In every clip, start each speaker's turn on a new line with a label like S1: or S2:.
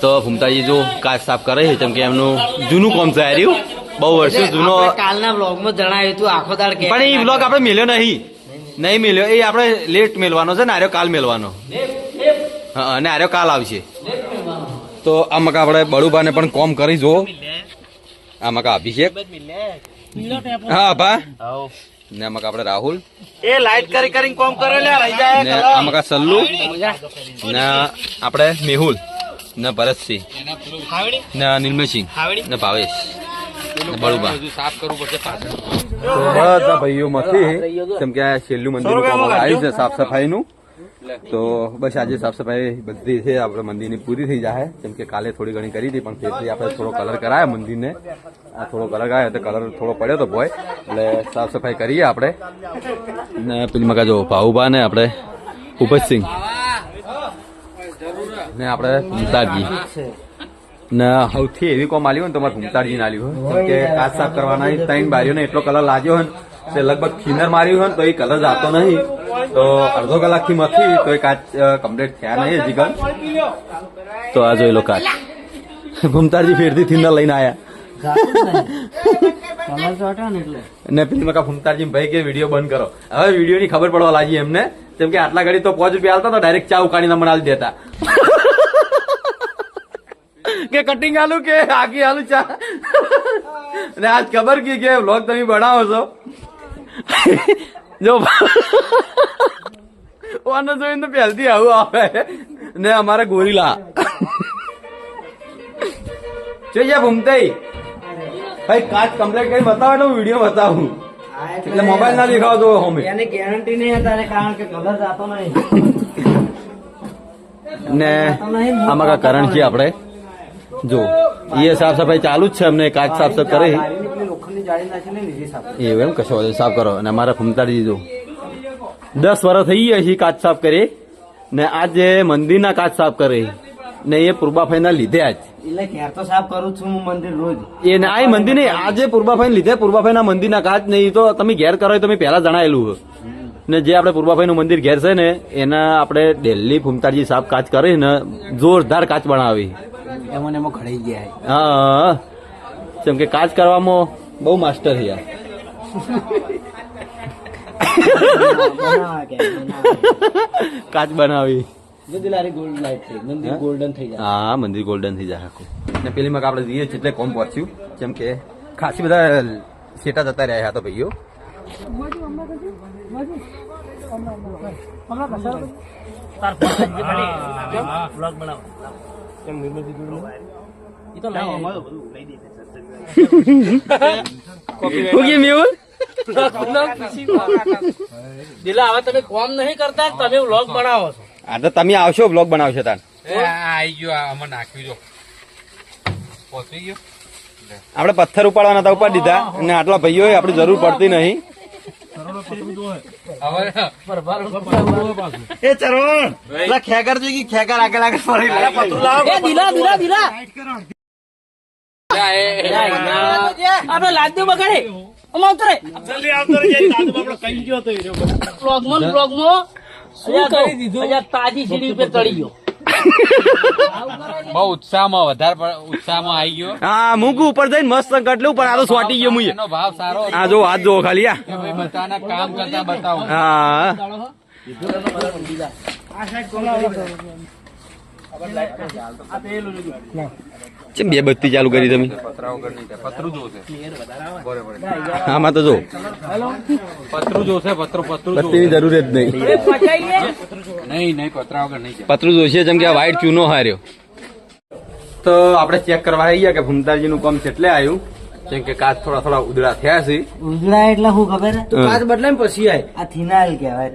S1: તો ભૂમતાજી જો કાચ સાફ કરે છે કેમ કે એમનું જૂનું કોમ છે આ રહ્યું બહુ વર્ષો જૂનો
S2: કાલના બ્લોગમાં જણાવ્યું હતું આખો દાડ
S1: પણ એ બ્લોગ આપણે મેલ્યો નહીં. નહીં મેલ્યો. એ આપણે લેટ મેલવાનો છે ને આર્યો કાલ મેલવાનો. હા અને આર્યો કાલ આવશે. તો આમાં મકા આપણે બળુબાને પણ કોમ કરી જો. આમાં મકા અભિષેક હા ભા. ને આમાં કા આપણે રાહુલ.
S2: એ લાઈટ કરી કરીને કોમ કરે લે રહી જાય
S1: ને આમાં કા સલ્લુ. ને આપણે મેહુલ. ને ભરતસિંહ. ને નિર્મલસિંહ ને ભાવેશ. બળુબા. તો બધા ભાઈઓ માંથી કેમ કે આ છેલ્લું મંદિર આવ્યું છે સાફ સફાઈનું. તો બસ આજે સાફ સફાઈ બધી છે, આપણે મંદિરની પૂરી થઈ જાય કેમ કે કાલે થોડી ઘણી કરી હતી, પણ ફેરથી આપણે થોડો કલર કરાયો મંદિરને. આ થોડો કલર કરાયો તો કલર થોડો પડ્યો તો ભોય. એટલે સાફ સફાઈ કરીએ આપણે. ને પેલી મગા જો ભાવુભા ને આપણે ઉપજસિંહ ને આપણે ભૂમતાજી. ને સૌથી એવી કોમ આલી હોય ને તમારે મારે ભૂમતાજી ના આલી હોય. કે કાચ સાફ કરવાના ત્રણ બારીઓને એટલો કલર લાગ્યો હોય તે લગભગ ખીનર માર્યું હોય ને તો એ કલર જતો નહીં. તો અડધો કલાકથી મથી તો એ કાચ કમ્પ્લીટ થયા નહીં હજી કણ તો આ જોઈ લો કાચ. ભૂમતાજી ફેરથી થીનર લઈને આવ્યા ને મકા ભૂમતાજી ભાઈ કે વીડિયો બંધ કરો. હવે વીડિયો ની ખબર પડવા લાગી એમને. કેમ કે આટલા ઘડી તો પાંચ રૂપિયા તો ડાયરેક્ટ ચા ઉકાળીને મને આલી દેતા. કે કટિંગ આલુ કે આખી આલુ ચા? ને આજ ખબર કી કે વ્લોગ તમે બનાવો છો? જો ઓને જોઈને તો પહેલથી આવું આવે ને અમારે ગોરીલા. જોઈએ ભૂમતાઈ ભાઈ કાચ કમ્પ્લેટ કરી બતાવો એટલે હું વીડિયો બતાવું. એટલે મોબાઈલ ના દેખાવ તો હોમે
S2: એની ગેરંટી નહીં તારે કારણ કે કલર જાતો નહીં.
S1: ને આમાં કા કારણ છે આપણે? જો એ સાફ સફાઈ ચાલુ જ છે અમને કાચ સાફ સફ કરે. એવું એમ કશો? સાફ કરો. અને અમારે ફૂમતાડી દીધું. દસ વર્ષ થઈ ગયા છે કાચ સાફ કરી. ને આજે મંદિરના કાચ સાફ કરે. ને એ પૂર્બાફાઈના લીધે આજ.
S2: એટલે ઘેર તો સાફ કરું છું હું મંદિર રોજ.
S1: એ ના એ મંદિર નહીં આજે પૂર્બાફાઈ લીધે મંદિર મંદિરના કાચ નહીં તો તમે ઘેર કરો તમે પેલા જણાયેલું ને જે આપણે પૂર્બાફાઈનું મંદિર ઘેર છે ને એના આપણે દિલ્હી ફૂમતાજી સાફ કાચ કરી ને જોરદાર કાચ બનાવી.
S2: એમાં ને એમાં ઘડાઈ ગયા.
S1: હા કેમ કે કાચ કરવામાં બહુ માસ્ટર
S2: બનાવા.
S1: કાચ બનાવી.
S2: ગોલ્ડ લાઈટ થઈ. મંદિર ગોલ્ડન થઈ જાય.
S1: હા મંદિર ગોલ્ડન થઈ જાય આખું. ને પેલી માં આપણે જઈએ છીએ એટલે કોમ પહોંચ્યું. જેમ કે ખાસી બધા સેટા જતા રહ્યા તો ભાઈઓ. હું કેમ એવું
S2: દિલા હવે તમે કોમ નહીં કરતા તમે વ્લોગ બનાવો છો.
S1: આ તો તમે આવશો બ્લોગ બનાવશો તાર
S3: આઈ ગયો આમાં નાખ્યું જો. પહોંચી ગયો.
S1: આપણે પથ્થર ઉપાડવાના હતા ઉપાડી દીધા. અને આટલા ભાઈઓ આપણી જરૂર પડતી નહીં.
S3: હવે
S2: એ ચરવણ ખેગર જોઈ ખેકર આગળ આગળ ફરી એ દિલા દિલા દિલા. આપણે લાદ્યો બગાડે. અમાર ઉતરે જલ્દી આવતો રે આપણે કઈ ગયો તો બ્લોગમાં બ્લોગમાં શું કરી દીધું? તાજી સીડી ઉપર ચડી ગયો.
S3: બહુ ઉત્સાહમાં વધારે ઉત્સાહમાં આવી ગયો.
S1: હા મૂકું ઉપર જઈને મસ્ત કટલું પણ આ તો સ્વાટી ગયો મુએ
S3: એનો ભાવ સારો
S1: આ જો હાથ જો ખાલી આ
S3: બધાના કામ કરતા બતાવું.
S1: હા. ચેમ બે બત્તી ચાલુ કરી તમે?
S3: પતરા વગર નહીં થાય પતરું જોશે બરોબર
S1: આમાં તો જો.
S3: પતરું જોશે પતરું પતરું
S1: બત્તીની જરૂર જ નહીં.
S3: નહીં નહીં પતરા વગર નહીં
S1: પતરું જોશે જેમ કે આ વ્હાઈટ ચૂનો હાર્યો. તો આપણે ચેક કરવા આવી ગયા કે ભૂમતાજી નું કામ કેટલે આવ્યું જેમ કે કાચ થોડા થોડા ઉદળા થયા છે.
S2: ઉદળા એટલે શું ખબર? કાચ બદલાય ને પછી આય. આ થિનાઇલ કહેવાય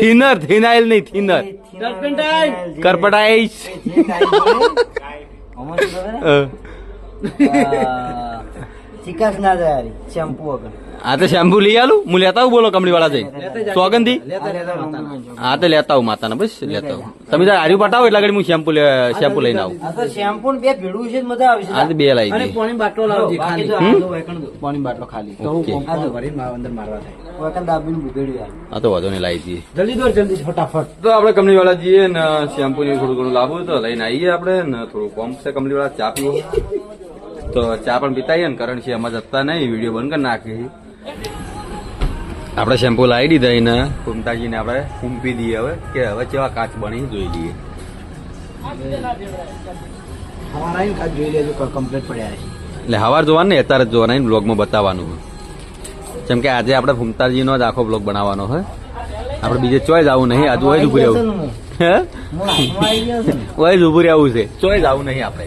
S1: થિનર થિનાઇલ નહીં થિનર.
S2: ટર્પેન્ટાઇન ચિકાસ ના જાય શેમ્પુ વગર
S1: આ તો શેમ્પુ લઈ આલું હું લેતા આવું બોલો વાળા જઈ સોગંદી
S2: લેતા લેતા માતાના.
S1: હા તો લેતા આવું માતાના બસ લેતા આવું તમે તાર હાર્યું પટાવો એટલે આગળ હું શેમ્પુ શેમ્પુ લઈને આવું
S2: શેમ્પુ ને બે ભેળું છે મજા આવશે
S1: આ તો બે લાવી
S2: પાણી બાટલો લાવજે પાણી બાટલો ખાલી તો હું
S1: ઓકે.
S2: આ જો ભરીને મારા અંદર મારવા થાય
S1: આ તો વાંધો નહીં લાવી દઈએ
S4: જલ્દી દોડ જલ્દી ફટાફટ.
S1: તો આપણે કંપની વાળા જઈએ ને શેમ્પુ ને થોડું ઘણું લાવવું તો લઈને આવીએ આપણે ને થોડું કોમ છે કંપની વાળા ચા પીવો. તો ચા પણ પીતાઈએ ને કારણ છે એમાં જતા નહીં વીડિયો બંધ કરી નાખી આપણે શેમ્પુ લાવી દીધા એને કુમતાજીને આપણે ફૂંપી દઈએ હવે કે હવે કેવા કાચ બની જોઈ લઈએ.
S4: જોઈ લેજો કમ્પ્લીટ પડ્યા છે.
S1: એટલે હવાર જોવાનું ને અત્યારે જ જોવાના બ્લોગમાં બતાવવાનું જેમ કે આજે આપણે ફૂમતાજીનો જ આખો બ્લોગ બનાવવાનો હોય આપણે બીજે ચોય જવું નહીં આજે હોય જ ઉભું રહેવું. હે?
S4: હું. હાથમાં આવી ગયો છે ને.
S1: હોય જ ઉભું રહેવું છે. ચોય જવું નહીં આપણે.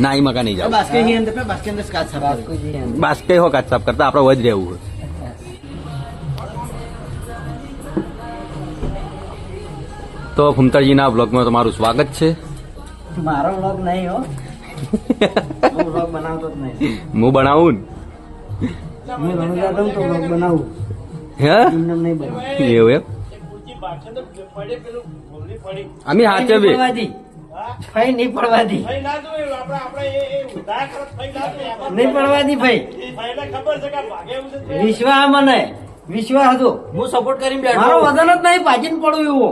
S1: ના એ મકા નહીં જાવ
S4: બાસ્કે હી કાચ સાફ
S1: કરતા આપણે વજ રહેવું હોય તો ફૂમતાજીના બ્લોગમાં તમારું સ્વાગત છે.
S4: મારો બ્લોગ નહીં હો. બનાવતો જ નહીં.
S1: હું બનાવું
S4: હું ઘણું જાતો તો વ્લોગ બનાવું.
S1: હે?
S4: નહીં બનાવું.
S1: એવું એમ? અમે હાચે બે.
S4: પડવાથી. ફઈ નહીં પડવાથી. નહીં પડવાથી ભાઈ વિશ્વાસ મને. વિશ્વાસ હતો.
S2: હું સપોર્ટ કરીને બેઠો
S4: મારો વજન જ નહીં પાજીને પડું એવો.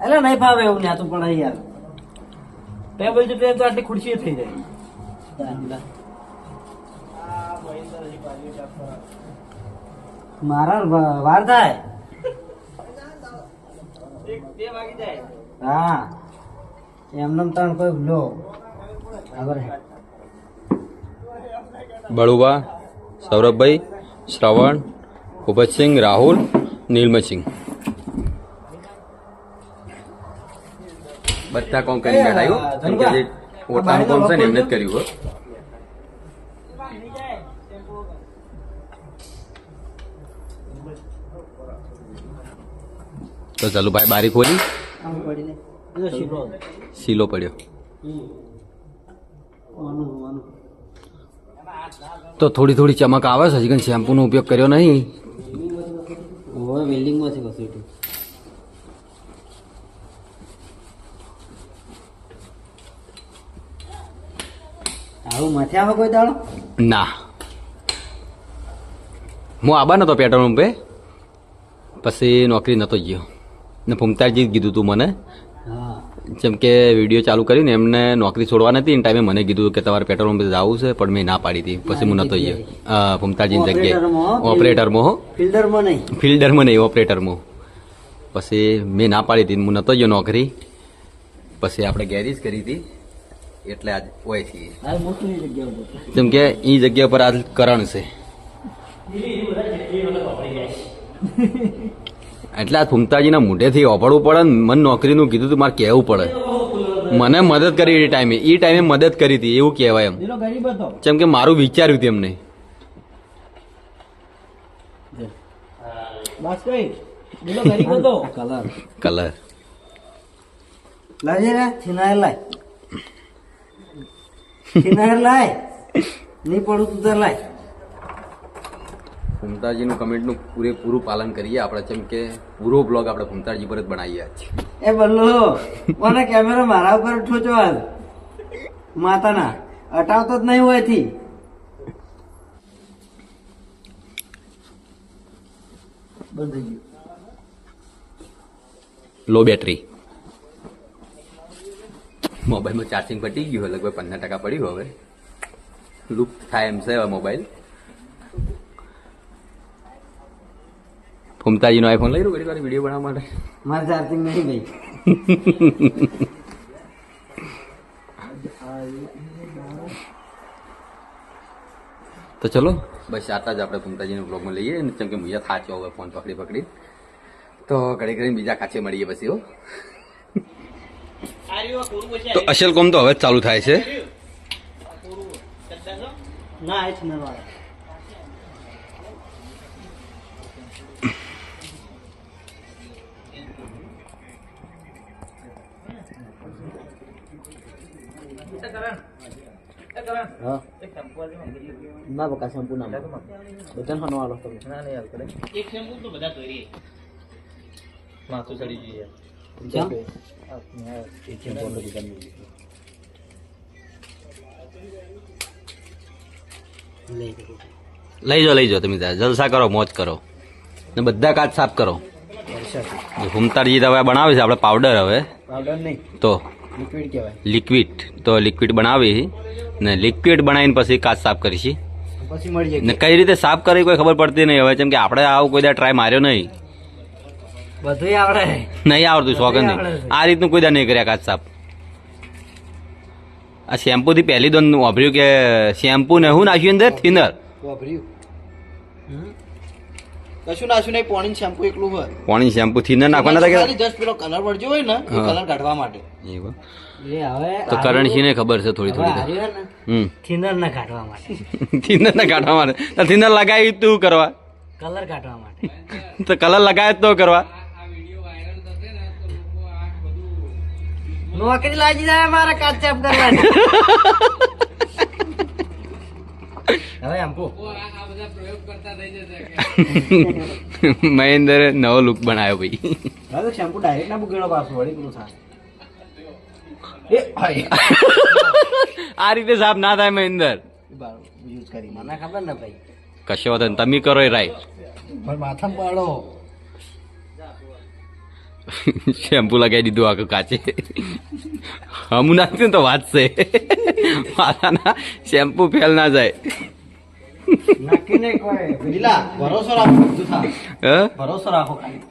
S4: એટલે નહીં ફાવે એવું ને આ તો પડાય યાર
S2: બે છે ટેબલ તો આટલી ખુરશી થઈ જાય.
S4: મારા વાર થાય? હા. એમને ત્રણ કોઈ લો. ખબર
S1: બળુબા સૌરભભાઈ શ્રવણ ભૂપતસિંહ રાહુલ નીલમસિંહ. બધા કોણ કરી બેઠા? પોતાનું કોણ છે ને એમને જ કર્યું તો ચાલુ ભાઈ બારી ખોલી.
S4: આમ પડી લે
S2: એ તો શીરો
S1: સીલો પડ્યો.
S4: આનું આનું
S1: તો થોડી થોડી ચમક આવે છે હજી શેમ્પૂનો ઉપયોગ કર્યો નહીં?
S4: હવે વેલ્ડિંગમાં છે કશું એટલું આવું માથે આવે કોઈ દાડો?
S1: ના. હું આબા નતો પેટ્રોલ પંપે પછી નોકરી નતો ગયો. ને ફૂમતાજી જ કીધું તું મને. જેમ કે વીડિયો ચાલુ કરીને એમને નોકરી છોડવા નથી એ ટાઈમે મને કીધું કે તમારે પેટ્રોલ પંપે જવું છે પણ મેં ના પાડી હતી. પછી હું નતો ગયો. ફૂમતાજીની જગ્યાએ. ઓપરેટરમાં હો
S4: ફિલ્ડરમાં નહીં.
S1: ફિલ્ડરમાં નહીં ઓપરેટરમાં. પછી મેં ના પાડી હતી હું નતો ગયો નોકરી. પછી આપણે ગેરેજ કરી હતી. એટલે આજ હોય છે
S4: હાલ મોટી જગ્યા ઉપર.
S1: જેમ કે એ જગ્યા પર આજ કરણ છે. એટલે આ ફૂમતાજીના મોઢેથી ઓપડવું પડે ને મને નોકરીનું કીધું તું મારે કહેવું પડે. મને મદદ કરી એ ટાઈમે. એ ટાઈમે મદદ કરી હતી એવું કહેવાય એમ. જેમ કે મારું વિચાર્યું હતું એમને.
S4: બસ કઈ પેલો ગરીબ હતો. કલર.
S1: કલર.
S4: લાજે લાય છીનાર લાય. નહીં પડું તું તો લાય.
S1: ફૂમતાજીનું કમેન્ટનું પૂરેપૂરું પાલન કરીએ આપણે જેમ કે પૂરો બ્લોગ આપણે ફૂમતાજી પર જ બનાવીએ છીએ
S4: એ બલ્લો મને કેમેરા મારા ઉપર ઠોચો હાલ માતાના. અટાવતો જ નહીં હોયથી. બંધ થઈ ગયું.
S1: લો બેટરી. મોબાઈલમાં ચાર્જિંગ પટી ગયું હોય લગભગ પંદર ટકા પડ્યું હવે. લૂપ થાય એમ છે હવે મોબાઈલ. ફૂમતાજીનો આઈફોન લઈ રહ્યો ઘડી વાર વીડિયો બનાવવા માટે.
S4: મારે ચાર્જિંગ નહીં ભાઈ
S1: તો ચલો. બસ આટલા જ આપણે ફૂમતાજીના બ્લોગમાં લઈએ અને કેમ કે મુજા થાચ્યો હવે ફોન પકડી પકડી. તો ઘડી ઘડી બીજા કાચે મળીએ પછી હો. તો અસલ કોમ તો હવે જ ચાલુ થાય છે.
S4: ના આ છીનાર વાળા. હા ના બકા શેમ્પુ ના બધા ખાનો વાળો તમે.
S2: એક શેમ્પુ તો બધા કરીએ
S3: માથું ચડી ગયું.
S4: કેમ
S1: લઈ જાઓ લઈ જાઓ તમે ત્યાં. જલસા કરો મોજ કરો. ને બધા કાચ સાફ કરો. હુમતારજી હવે બનાવે છે આપણે પાવડર હવે.
S4: પાવડર નહીં.
S1: તો?
S4: લિક્વિડ કહેવાય.
S1: લિક્વિડ તો લિક્વિડ બનાવી. ને લિક્વિડ બનાવીને પછી કાચ સાફ કરીશી.
S4: પછી મળી જાય.
S1: ને કઈ રીતે સાફ કરી કોઈ ખબર પડતી નહીં. હવે જેમ કે આપણે આવું કોઈ દા ટ્રાય માર્યો નહીં.
S4: બધું આવડે.
S1: નહીં આવડતું શોખન નહીં. આ રીતનું કોઈ દા નહીં કર્યા કાચ સાપ. આ શેમ્પુથી પહેલી દોન વાપર્યું કે શેમ્પુ ને શું નાખ્યું અંદર? થિનર.
S4: વાપર્યું. કશું નાખ્યું નહીં પોણી શેમ્પુ એકલું હોય.
S1: પોણી શેમ્પુ થિનર નાખવાના હતા
S4: કે? જસ્ટ પેલો કલર વળજો હોય ને કલર કાઢવા માટે.
S1: એવું? તો કરણસિંહ ને ખબર છે થોડી થોડી.
S4: થિનર ના કાઢવા માટે.
S1: થિનર ને કાઢવા માટે. થિનર લગાવી તું કરવા.
S4: કલર કાઢવા માટે.
S1: તો કલર લગાવે તો કરવા.
S4: નોકરી લાગી જાય મારે કાચેપ કરવાની. હવે
S1: મહેન્દ્ર નવો લુક બનાવ્યો ભાઈ.
S4: હવે શેમ્પુ ડાયરેક્ટ ના બુકેલો પાછું વળી પેલું થાય.
S1: આ રીતે સાફ ના થાય મહેન્દ્ર.
S4: યુઝ કરી. મને ખબર ને ભાઈ.
S1: કશો તમે કરો એ રાઈટ.
S4: માથામાં પાડો.
S1: શેમ્પુ લગાવી દીધું આખું કાચે. હમું નાખ્યું ને તો વાંચશે માથાના શેમ્પુ ફેલ ના જાય.
S4: નક્કી નહીં કોઈ પેલા ભરોસો રાખો બધું થાય
S1: હ?
S4: ભરોસો રાખો ખાલી.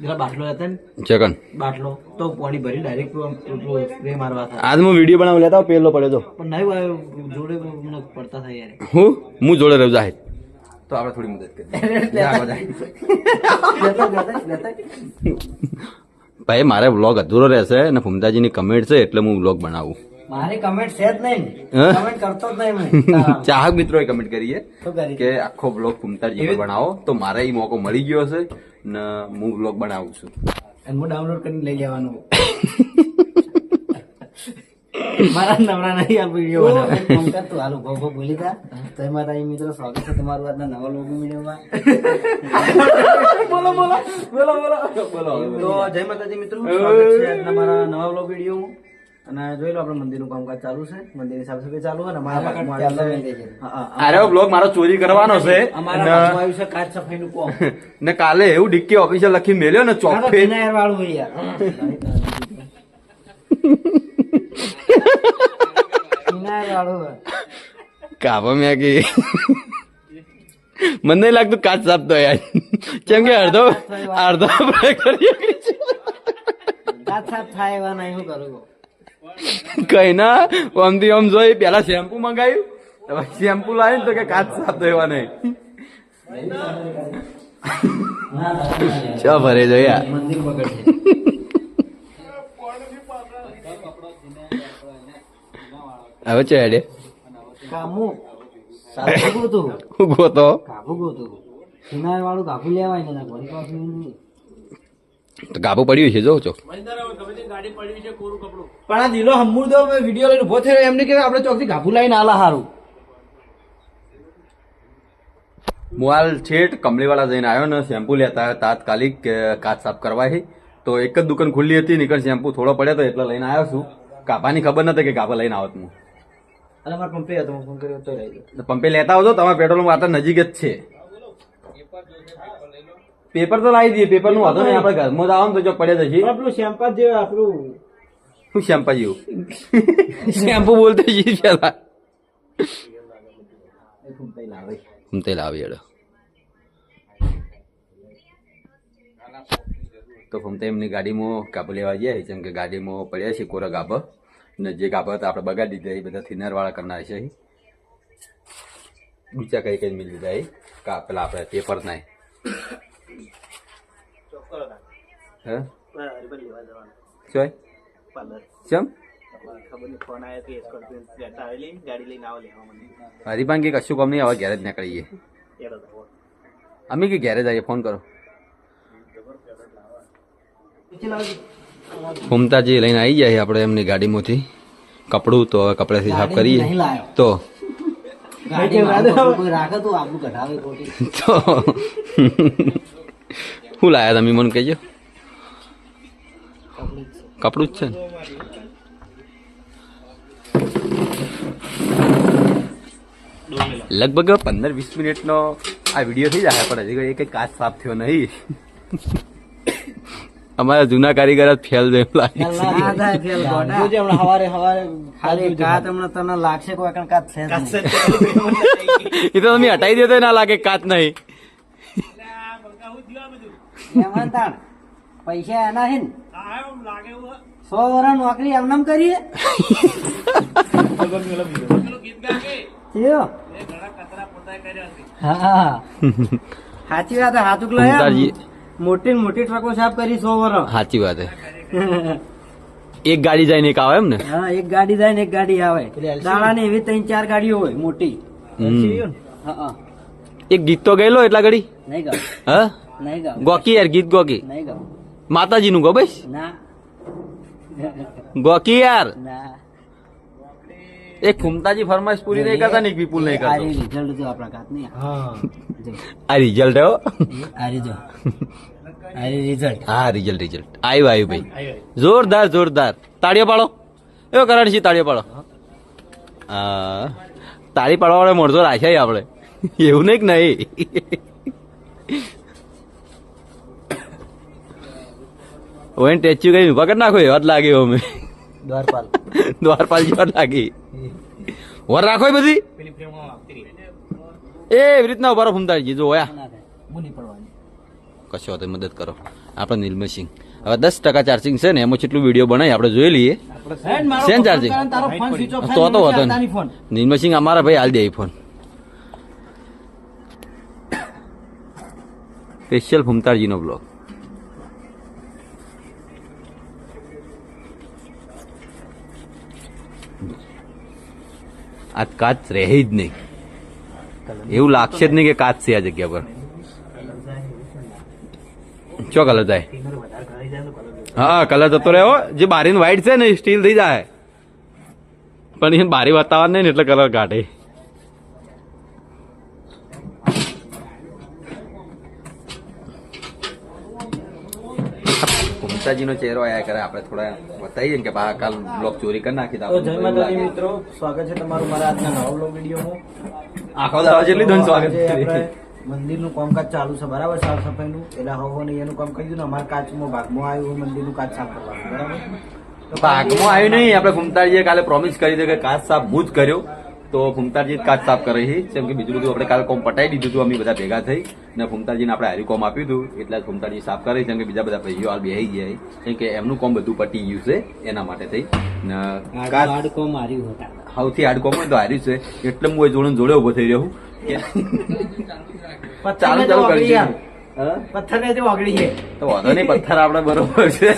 S4: પેલા બાટલો હતા ને.
S1: જગન
S4: બાટલો. તો પાણી ભરી ડાયરેક્ટ સ્પ્રે મારવા
S1: આજ હું વીડિયો બનાવું લેતા પેલો પડ્યો તો.
S4: પણ નહીં જોડે પડતા થાય
S1: હું? હું જોડે રહ્યો જાહેર. તો આપણે થોડી મદદ
S4: લેતા.
S1: ભાઈ મારે વ્લોગ અધૂરો રહેશે અને ફુમતાજીની કમેન્ટ છે એટલે હું વ્લોગ બનાવું.
S4: મારી કમેન્ટ છે જ નહીં. કમેન્ટ કરતો જ નહીં
S1: ચાહક મિત્રોએ કમેન્ટ કરીએ કે આખો બ્લોગ ફુમતાજી બનાવો. તો મારે એ મોકો મળી ગયો હશે ને હું વ્લોગ બનાવું છું.
S4: અને હું ડાઉનલોડ કરીને લઈ લેવાનું મારા નવરા નહીં આ વીડિયો બનાવે. તું. હાલ ઊભો ઊભો બોલી તા તો મારા તારી મિત્રો સ્વાગત છે તમારું આજના નવા લોગો વિડીયોમાં. બોલો બોલો બોલો બોલો. તો જય માતાજી મિત્રો સ્વાગત છે આજના મારા નવા વ્લોગ વિડીયોમાં. અને જોઈ લો આપણે મંદિરનું કામકાજ ચાલુ છે. મંદિરની સાફ સફાઈ ચાલુ છે. હા, હા.
S1: અરે બ્લોગ મારો ચોરી કરવાનો છે.
S4: અમારા
S1: ને-
S4: ભાગમાં આવ્યું છે કાચ સફાઈનું કોમ.
S1: ને કાલે એવું ડિક્કી ઓફિસર લખી મેલ્યો ને ચોખ્ખે
S4: વાળું યાર વિનાયર વાળું હોય.
S1: કાપો મેં કે. મને નહીં લાગતું કાચ સાપતો યાર કેમ કે અડધો અડધો આપણે કરીએ
S4: કાચ સાફ થાય એવા નહીં હું કરું
S1: કઈ ના આમથી આમ જોઈ પેલા શેમ્પુ મંગાવ્યું. શેમ્પુ લાવ્યું તો કે કાચ સાપ એવા નહીં. ચો ભરે જો યાર હવે ચો હેડે?
S4: કામું. સાબુ ગોતો.
S1: હું ગોતો?
S4: કાબુ ગોતો. વિનાયર વાળું કાબુ લેવાય ને ઘરી પાસે
S1: તો ગાભો પડ્યું છે જો છો
S4: પણ આ દિલો હમુર દો વીડિયો લઈને ઊભો થયો એમને કે આપણે ચોકથી ગાભુ લઈને આલા હારું.
S1: મુઆલ છેટ છેઠ કમલીવાળા જઈને આવ્યો ને શેમ્પુ લેતા આવ્યો તાત્કાલિક કાચ સાફ કરવા તો એક જ દુકાન ખુલ્લી હતી નીકળ શેમ્પુ થોડો પડ્યો તો એટલે લઈને આવ્યો છું. કાપાની ખબર નતી કે કાપા લઈને આવત હું.
S4: અને મારે પંપે હતો હું ફોન કર્યો તો લઈ ગયો
S1: પંપે લેતા આવજો તમારા પેટ્રોલ વાતા નજીક જ છે. પેપર તો લાવી દઈએ પેપરનું વાંધો નહીં આપણે ઘરમાં આવો ને તો જો પડ્યા જશે
S4: આપણું શેમ્પા જે આપણું.
S1: શું શેમ્પા જેવું? શેમ્પુ બોલતો જઈએ પેલા. હું લાવી. હેડો. તો ફમતે એમની ગાડીમાં કાબુ લેવા ગયા જેમ કે ગાડીમાં પડ્યા છે કોરા ગાભા. ને જે કાપડ આપણે બગાડી દીધા એ બધા થિનર વાળા કરનાર છે બીજા કઈ કઈ મિલી દીધા એ કા પેલા આપણે પેપર ચમ? હરિભાન કે કશું કામ નહીં, હવે ગેરેજ નીકળીએ અમે કે ગેરેજ આવીએ ફોન કરો. હુમતાજી લઈને આવી જાય આપણે એમની ગાડીમાંથી. કપડું તો હવે કપડેથી સાફ કરીએ. તો. શું લાયા તમે મને કહેજો. કપડું જ છે. ને. લગભગ પંદર વીસ મિનિટનો આ વીડિયો થઈ જાય પણ હજી કંઈ કાચ સાફ થયો નહીં. અમારા જૂના કારીગર જ ફેલ જેમ લાગે છે.
S2: હવારે હવારે
S4: ખાલી કાચ હમણાં તને લાગશે કોઈ કણ કાચ છે
S1: એ તો તમે હટાઈ દેતો ના લાગે કાચ નહીં.
S4: એમાં પૈસા એના હે ને. સો વર્ષ નોકરી એમનેમ કરીએ. સાચી વાત હાથુક
S1: ઉમતાજી.
S4: મોટી મોટી ટ્રકો સાફ કરી સો વર્ષ
S1: સાચી વાત એક ગાડી જાય ને એક આવે એમ ને?
S4: હા એક ગાડી જાય ને એક ગાડી આવે. દાડાની એવી ત્રણ ચાર ગાડીઓ હોય મોટી. હા હા.
S1: એક ગીત તો ગયેલો એટલા ઘડી?
S4: નહીં ગાવ
S1: હા?
S4: નહીં ગાવ
S1: ગોકી યાર ગીત ગોકી.
S4: નહીં ગાવ
S1: માતાજી નું ગો બસ?
S4: ના.
S1: ગોકી યાર.
S4: ના.
S1: એક ખુમતાજી ફરમાઈશ પૂરી નહીં કરતા ને વિપુલ નહીં
S4: આ રિઝલ્ટ જો આપણા કાત નહીં
S1: આ રિઝલ્ટ હો?
S4: આ રિઝલ્ટ
S1: હા રિઝલ્ટ રિઝલ્ટ આવ્યું આવ્યું ભાઈ. જોરદાર જોરદાર. તાળીઓ પાડો. એવો કરણ છે તાળીઓ પાડો. હા તાળી પાડવા વાળો મળતો રાખ્યા આપણે. એવું નહીં કે નહીં? ઓએન ટેચ્યુ કઈ ઊભા કરી નાખો એવા જ લાગે અમે
S4: દ્વારપાલ.
S1: દ્વારપાલ જેવા લાગી. વર રાખો એ બધી. એ એવી રીતના ઉભારો ફૂમતાજી જો ઓયા કશો વાંધો મદદ કરો. આપણે નીલમસિંહ હવે દસ ટકા ચાર્જિંગ છે ને એમાં કેટલું વીડિયો બનાવી આપણે જોઈ લઈએ. સેન ચાર્જિંગ
S4: તારો ફોન સ્વિચ ઓફ
S1: તો તો હતો નીલમસિંહ અમારા ભાઈ હાલ દે ફોન સ્પેશિયલ ફૂમતાળજીનો બ્લોગ આ કાચ રહે જ નહીં. એવું લાગશે જ નહીં કે કાચ છે આ જગ્યા પર. ચો કલર જાય હા, કલર જતો રહ્યો. જે બારીનું વ્હાઈટ છે ને સ્ટીલ થઈ જાય પણ એ બારી વાતાવરણ નહીં એટલે કલર કાઢે. મમતાજીનો ચહેરો આયા કરે. આપણે થોડા બતાવીએ ને કે બા કાલ બ્લોક ચોરી કરી નાખી
S4: તો જય માતાજી મિત્રો સ્વાગત છે તમારું મારા આજના નવા બ્લોગ વિડીયોમાં.
S1: આખો દાડો જેટલી ધન સ્વાગત
S4: છે મંદિરનું કામકાજ ચાલુ છે બરાબર? સાફ સફાઈનું એટલે હો ને એનું કામ કરી દીધું ને અમારા કાચમાં ભાગમાં આવ્યું મંદિરનું કાચ સાફ કરવાનું બરાબર? તો
S1: ભાગમાં આવ્યું નહીં આપણે ફૂમતાજીએ કાલે પ્રોમિસ કરી દે કે કાચ સાફ હું જ કર્યો. તો ફૂમતાજી કાચ સાફ કરે છે. જેમ કે બીજું બધું આપણે કાલે કોમ પટાઈ દીધું હતું અમે બધા ભેગા થઈ અને ફૂમતાજીને આપણે હારી કોમ આપ્યું હતું. એટલે જ ફૂમતાજી સાફ કરે છે કેમ કે બીજા બધા ભાઈઓ હાલ બેહી ગયા છે. કેમ કે એમનું કોમ બધું પટી ગયું છે એના માટે થઈ. ને કાચ
S4: હાર્યું હતા.
S1: સૌથી હાર્ડ કોમ હોય તો હાર્યું છે. એટલે હું એ જોડે જોડે ઊભો થઈ રહ્યો ચાલુ ચાલુ કરી
S4: પથ્થર ને ઓગળી છે
S1: તો વાંધો નહીં પથ્થર આપણે બરોબર છે.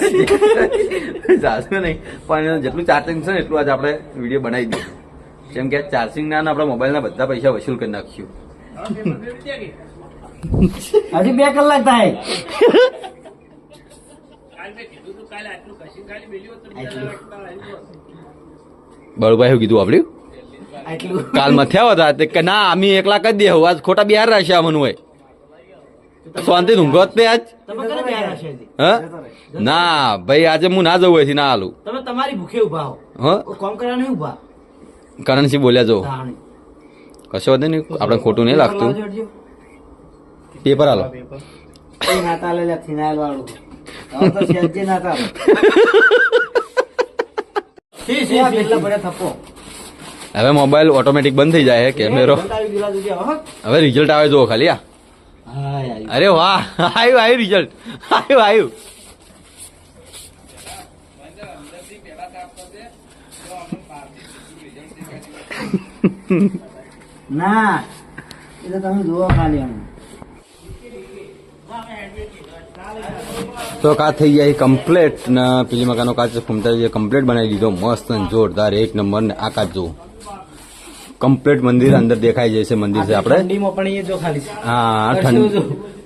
S1: જાશું નહીં. પણ જેટલું ચાર્જિંગ છે ને એટલું આજે આપણે વીડિયો બનાવી દઈશું કેમ કે ચાર્જિંગ ના આપણા મોબાઈલના બધા પૈસા વસૂલ કરી નાખ્યું.
S4: હજી બે કલાક થાય.
S1: બળભાઈ શું કીધું આપડ્યું કાલ મથ્યા હતા તે કે ના અમે એકલા કરી દે આજ ખોટા બિહાર રહેશે અમન હોય. શાંતિ ઊંઘો જ આજ. હા? ના ભાઈ આજે હું ના જવું હોય ના હાલું
S4: તમે તમારી ભૂખે ઊભા હો. કોમ કરવા નહીં ઊભા
S1: કરણસિંહ બોલ્યા જો. કશો વાંધો નહીં આપણે ખોટું નહીં લાગતું. પેપર હાલો
S4: હવે
S1: મોબાઈલ ઓટોમેટિક બંધ થઈ જાય કેમેરો. હવે રિઝલ્ટ આવે જુઓ ખાલી આ. અરે વાહ આવ્યું આવ્યું રિઝલ્ટ આવ્યું આવ્યું
S4: ના એ તો તમે જુઓ ખાલી એમ.
S1: તો કા થઈ જાય કમ્પ્લેટ ને પેલી મકાનો કાચ ફૂમતા કમ્પ્લેટ બનાવી દીધો મસ્ત અને જોરદાર એક નંબર ને આ કાચ જુઓ. કમ્પ્લેટ મંદિર અંદર દેખાઈ છે મંદિર છે આપણે. હા
S4: પરસીઓ
S1: ઠંડ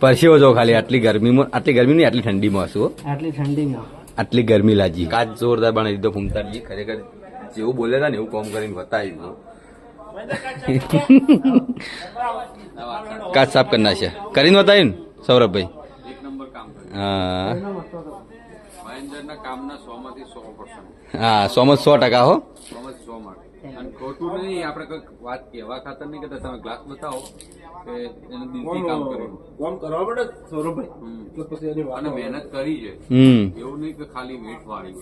S1: પરસેવો જો ખાલી આટલી ગરમીમાં આટલી ગરમી નહીં આટલી ઠંડીમાં હશું
S4: આટલી ઠંડીમાં.
S1: આટલી ગરમી લાગી. કાચ જોરદાર બનાવી દીધો ફૂમતાજી ખરેખર જેવું બોલે હતા ને એવું કોમ કરીને બતાવ્યું કાચ સાફ કરી છે કરીને બતાવ્યું ને સૌરભભાઈ.
S3: એક કામ કર્યું
S1: હા.
S3: મહેન્દ્રના સો માં સો
S1: હા ટકા હો.
S3: ખોટું નહીં આપણે કંઈક વાત કહેવા ખાતર નહીં કહેતા તમે ગ્લાસ બતાવો કે એનું દિલથી કામ કર્યું
S5: કામ કરવા પડે સૌરભભાઈ. પછી એની
S3: અને મહેનત કરી છે.
S1: હમ.
S3: એવું નહીં કે ખાલી વેઠ વાળી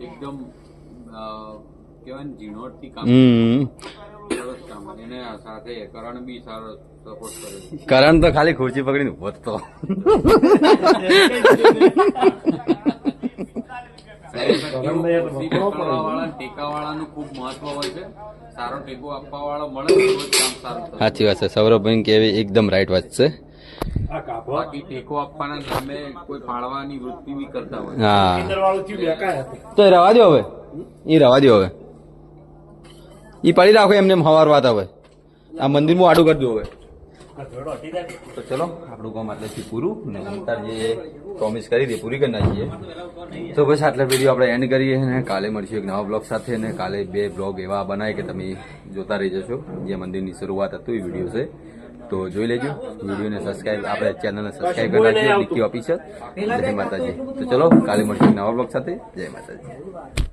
S3: એકદમ કહેવાય ને ઝીણવટથી કામ કરણ બી સારો સપોર્ટ
S1: કરણ તો ખાલી ખુરશી પકડીને ઊભો જ તો.
S3: વાળા ખૂબ મહત્વ હોય સારો ટેકો આપવા મળે કામ સારું
S1: સાચી વાત છે. સૌરભભાઈ કેવી એકદમ રાઈટ વાત છે.
S5: આ
S3: ટેકો આપવાના નામે કોઈ પાડવાની વૃત્તિ બી કરતા હોય.
S1: હા.
S5: હતું.
S1: તો એ રવા દો હવે. એ રવા દો હવે. એ પડી રાખો, એમને એમ હવાર વાત હવે આ મંદિરમાં આડું કરજો હવે. તો ચલો, આપણું કામ આટલેથી પૂરું ને અંતર જે પ્રોમિસ કરી દે, પૂરી કરી નાખીએ. તો બસ આટલા વીડિયો આપણે એન્ડ કરીએ અને કાલે મળીશું એક નવા બ્લોગ સાથે અને કાલે બે બ્લોગ એવા બનાય કે તમે જોતા રહી જશો. જે મંદિરની શરૂઆત હતું, એ વીડિયો છે. તો જોઈ લેજો. વિડીયોને સબસ્ક્રાઈબ આપણે ચેનલને સબસ્ક્રાઈબ કરી નાખીએ નિકી ઓફિસર જય માતાજી. તો ચલો, કાલે મળીશું નવા બ્લોગ સાથે. જય માતાજી.